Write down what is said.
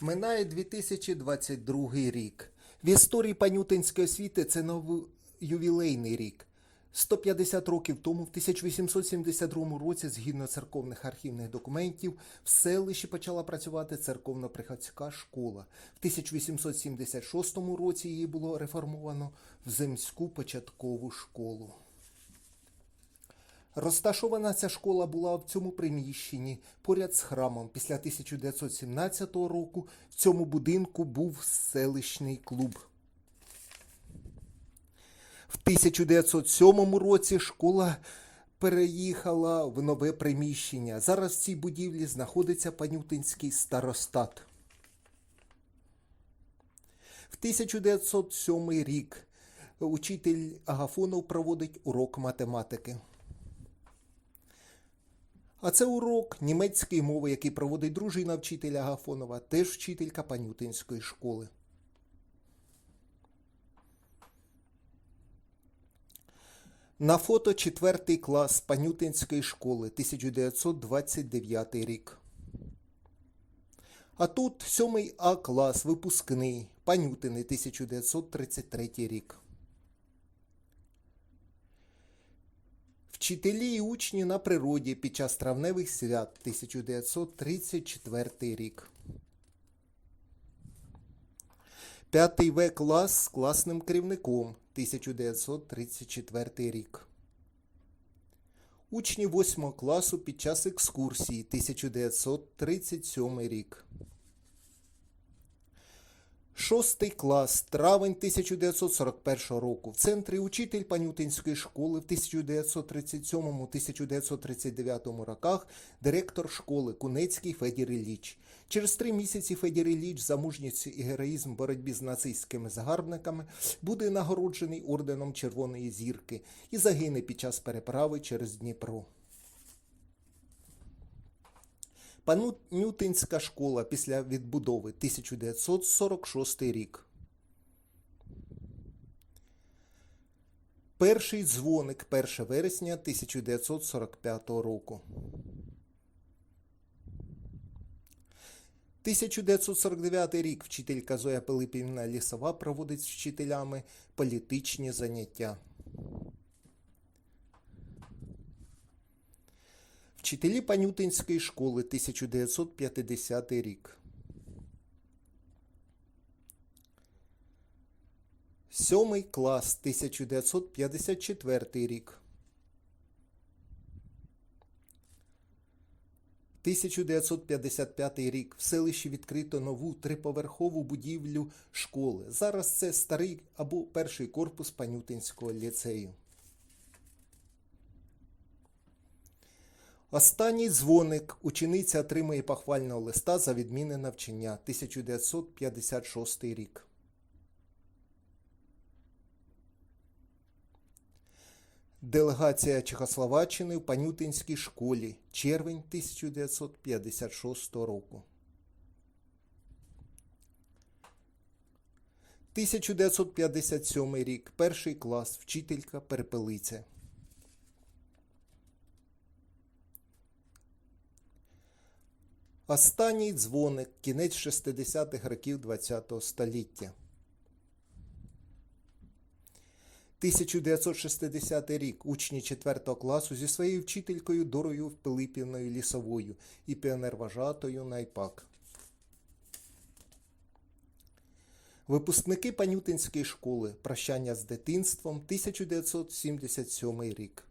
Минає 2022 рік. В історії панютинської освіти це новоювілейний рік. 150 років тому, в 1872 році, згідно церковних архівних документів, в селищі почала працювати церковно-приходська школа. В 1876 році її було реформовано в земську початкову школу. Розташована ця школа була в цьому приміщенні поряд з храмом. Після 1917 року в цьому будинку був селищний клуб. В 1907 році школа переїхала в нове приміщення. Зараз в цій будівлі знаходиться Панютинський старостат. В 1907 рік учитель Агафонов проводить урок математики. А це урок німецької мови, який проводить дружина вчителя Агафонова, теж вчителька Панютинської школи. На фото 4 клас Панютинської школи 1929 рік. А тут 7 А клас випускний Панютини 1933 рік. Вчителі і учні на природі під час травневих свят 1934 рік. П'ятий В клас з класним керівником 1934 рік. Учні 8 класу під час екскурсії 1937 рік. Шостий клас, травень 1941 року. В центрі учитель Панютинської школи в 1937-1939 роках директор школи Кунецький Федір Ілліч. Через три місяці Федір Ілліч за мужність і героїзм в боротьбі з нацистськими загарбниками буде нагороджений орденом Червоної зірки і загине під час переправи через Дніпро. Панютинська школа після відбудови 1946 рік. Перший дзвоник 1 вересня 1945 року. 1949 рік вчителька Зоя Пилипівна Лісова проводить з вчителями політичні заняття. Вчителі Панютинської школи 1950 рік. Сьомий клас 1954 рік. 1955 рік в селищі відкрито нову триповерхову будівлю школи. Зараз це старий або перший корпус Панютинського ліцею. Останній дзвоник учениця отримує похвального листа за відмінне навчання 1956 рік. Делегація Чехословаччини в Панютинській школі. Червень 1956 року. 1957 рік. Перший клас. Вчителька Перепелиця. Останній дзвоник. Кінець 60-х років ХХ століття. 1960 рік учні 4 класу зі своєю вчителькою Дорою Пилипівною Лісовою і піонервожатою Найпак. Випускники Панютинської школи Прощання з дитинством 1977 рік.